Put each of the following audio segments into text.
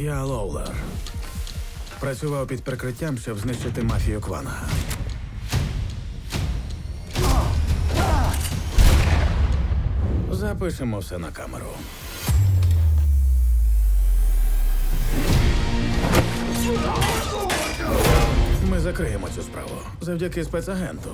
Я Лоулер. Працював під прикриттям, щоб знищити мафію Квана. Запишемо все на камеру. Ми закриємо цю справу завдяки спецагенту.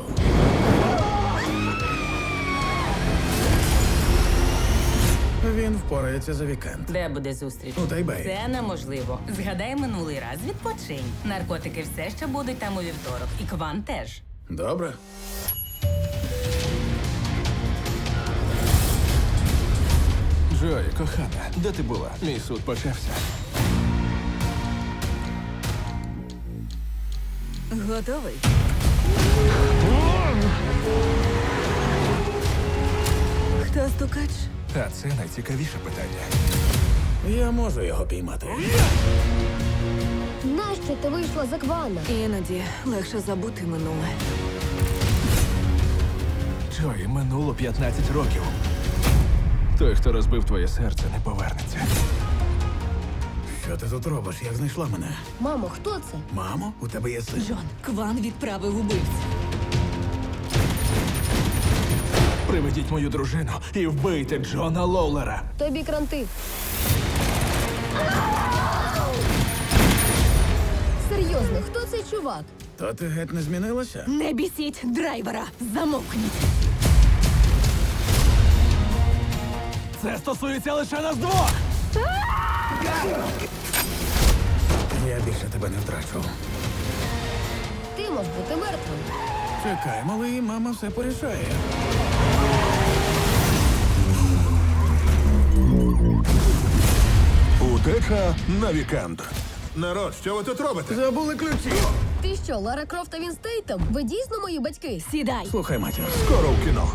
Він впорається за вікенд. Де буде зустріч? У Тайбеї. Це неможливо. Згадай минулий раз. Відпочинь. Наркотики все ще будуть там у вівторок. І кван теж. Добре. Джой, кохана, де ти була? Мій суд почався. Готовий? Хто стукач? А це найцікавіше питання. Я можу його піймати. Нащо ти вийшла за квана? Іноді легше забути минуле. Джой, минуло 15 років. Той, хто розбив твоє серце, не повернеться. Що ти тут робиш? Як знайшла мене? Мамо, хто це? Мамо, у тебе є син. Джон, кван відправив убивць. Приведіть мою дружину і вбийте Джона Лоулера. Тобі кранти. Серйозно, хто цей чувак? То ти геть не змінилася? Не бісіть драйвера! Замовкніть! Це стосується лише нас двох. Я більше тебе не втрачу. Ти можеш бути мертвим. Чекай, малий, мама все порішає. Утеча на вікенд. Народ, що ви тут робите? Забули ключі. Ти що, Лара Крофт та Він Ви дійсно мої батьки? Сідай! Слухай, матір. Скоро в кіно.